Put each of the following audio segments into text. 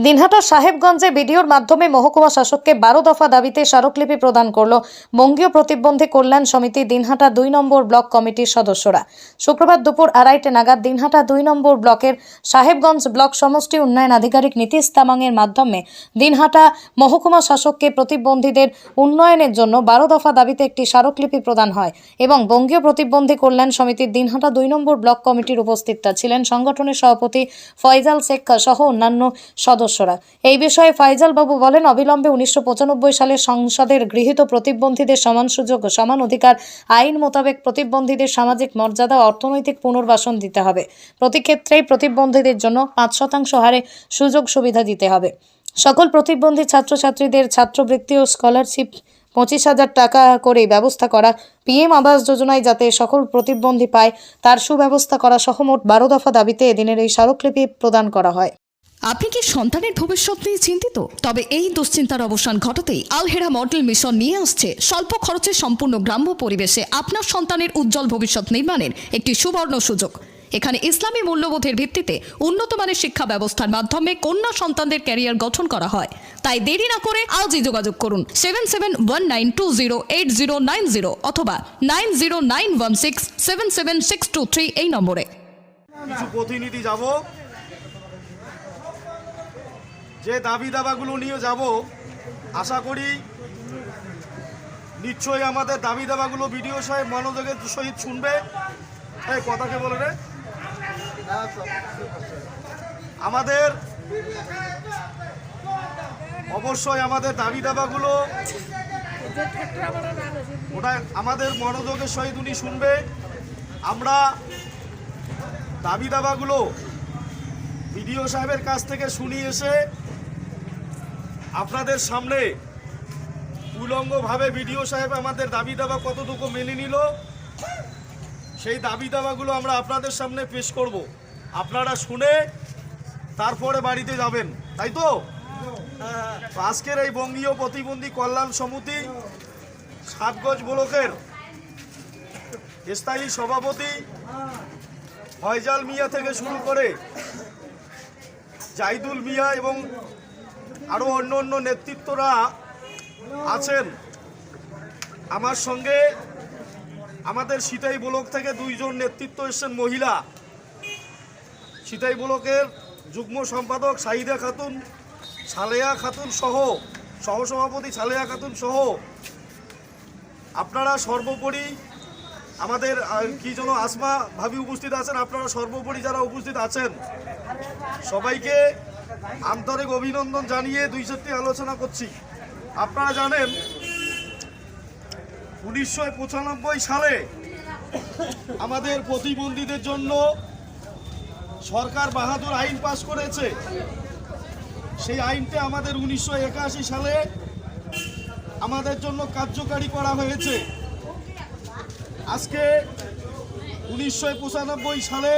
দিনহাটা সাহেবগঞ্জে ভিডিওর মাধ্যমে মহকুমা শাসককে বারো দফা দাবিতে স্মারকলিপি প্রদান করল বঙ্গীয় প্রতিবন্ধী কল্যাণ সমিতি দিনহাটা দুই নম্বর ব্লক কমিটির সদস্যরা। শুক্রবার দুপুর আড়াইটে নাগাদ দিনহাটা দুই নম্বর ব্লকের সাহেবগঞ্জ ব্লক সমষ্টি উন্নয়ন আধিকারিক নীতিশ তামাংয়ের মাধ্যমে দিনহাটা মহকুমা শাসককে প্রতিবন্ধীদের উন্নয়নের জন্য বারো দফা দাবিতে একটি স্মারকলিপি প্রদান হয় এবং বঙ্গীয় প্রতিবন্ধী কল্যাণ সমিতির দিনহাটা দুই নম্বর ব্লক কমিটির উপস্থিততা ছিলেন সংগঠনের সভাপতি ফয়জাল শেখ সহ অন্যান্য সদস্যরা। এই বিষয়ে ফাইজাল বাবু বলেন, অবিলম্বে উনিশশো পঁচানব্বই সালে সংসদের গৃহীত প্রতিবন্ধীদের সমান সুযোগ সমান অধিকার আইন মোতাবেক প্রতিবন্ধীদের সামাজিক মর্যাদা অর্থনৈতিক পুনর্বাসন দিতে হবে। প্রতি ক্ষেত্রেই প্রতিবন্ধীদের জন্য পাঁচ শতাংশ হারে সুযোগ সুবিধা দিতে হবে। সকল প্রতিবন্ধী ছাত্রছাত্রীদের ছাত্রবৃত্তি ও স্কলারশিপ পঁচিশ হাজার টাকা করে ব্যবস্থা করা। পিএম আবাস যোজনায় যাতে সকল প্রতিবন্ধী পায়, তার সুব্যবস্থা করা সহ মোট বারো দফা দাবিতে এদিনের এই স্মারকলিপি প্রদান করা হয়। আপনি কি সন্তানের ভবিষ্যৎ নিয়ে চিন্তিত? তবে এই দুশ্চিন্তার অবসান ঘটাতেই আলহেরা মডেল মিশন নিয়ে আসছে স্বল্প খরচে সম্পূর্ণ গ্রাম্য পরিবেশে আপনার সন্তানের উজ্জ্বল ভবিষ্যৎ নির্মাণের একটি সুবর্ণ সুযোগ। এখানে ইসলামী মূল্যবোধের ভিত্তিতে উন্নত মানের শিক্ষা ব্যবস্থার মাধ্যমে কন্যা সন্তানদের ক্যারিয়ার গঠন করা হয়। তাই দেরি না করে আজই যোগাযোগ করুন seven seven one nine two zero eight zero nine zero অথবা nine zero nine one six seven seven six two three এই নম্বরে। কিছু প্রতিনিধি যাব। যে দাবি দাবাগুলো নিয়ে যাব, আশা করি নিশ্চয়ই আমাদের দাবি দাবাগুলো ভিডিও সাহেব মনোযোগের সহিত শুনবে। এই কথাকে বলে রে আমাদের অবশ্যই আমাদের দাবি দাবাগুলো ওটা আমাদের মনোযোগের সহিত উনি শুনবে। আমরা দাবি দাবাগুলো বিডিও সাহেবের কাছ থেকে শুনি এসে আপনাদের সামনে উলঙ্গভাবে বিডিও সাহেব আমাদের দাবি দাবা কতটুকু মেনে নিল, সেই দাবি দাবাগুলো আমরা আপনাদের সামনে পেশ করব। আপনারা শুনে তারপরে বাড়িতে যাবেন, তাই তো? আজকের এই বঙ্গীয় প্রতিবন্ধী কল্যাণ সমিতি সাতগজ ব্লকের স্থায়ী সভাপতি ফয়জাল মিয়া থেকে শুরু করে জাইদুল মিয়া এবং আরও অন্য অন্য নেতৃত্বরা আছেন। আমার সঙ্গে আমাদের সিতাই ব্লক থেকে দুইজন নেতৃত্ব এসছেন মহিলা। সিতাই ব্লকের যুগ্ম সম্পাদক সাহিদা খাতুন, সালেয়া খাতুন সহ, সহসভাপতি সালেয়া খাতুন সহ। আপনারা সর্বোপরি আমাদের কি যেন আসমা ভাবি উপস্থিত আছেন, আপনারা সর্বোপরি যারা উপস্থিত আছেন, সবাইকে আন্তরিক অভিনন্দন জানিয়ে দুই চারটি আলোচনা করছি। আপনারা জানেন, উনিশশো পঁচানব্বই সালে আমাদের প্রতিবন্ধীদের জন্য সরকার বাহাদুর আইন পাশ করেছে। সেই আইনটা আমাদের উনিশশো একাশি সালে আমাদের জন্য কার্যকারী করা হয়েছে। আজকে উনিশশো পঁচানব্বই সালে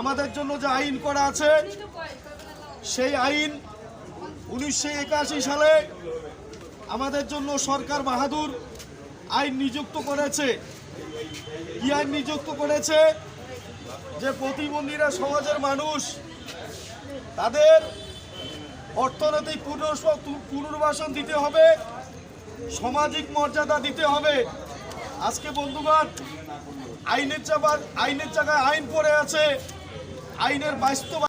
আমাদের জন্য যে আইন করা আছে সেই আইন উনিশশো একাশি সালে আমাদের জন্য সরকার বাহাদুর আইন নিযুক্ত করেছে। কি আইন নিযুক্ত করেছে? যে প্রতিবন্ধীরা সমাজের মানুষ, তাদের অর্থনৈতিক পুনর্বাসন দিতে হবে, সামাজিক মর্যাদা দিতে হবে। আজকে বন্ধুগণ, আইনের চাপা আইনের জায়গায় আইন পড়ে আছে। আইনের বাস্তব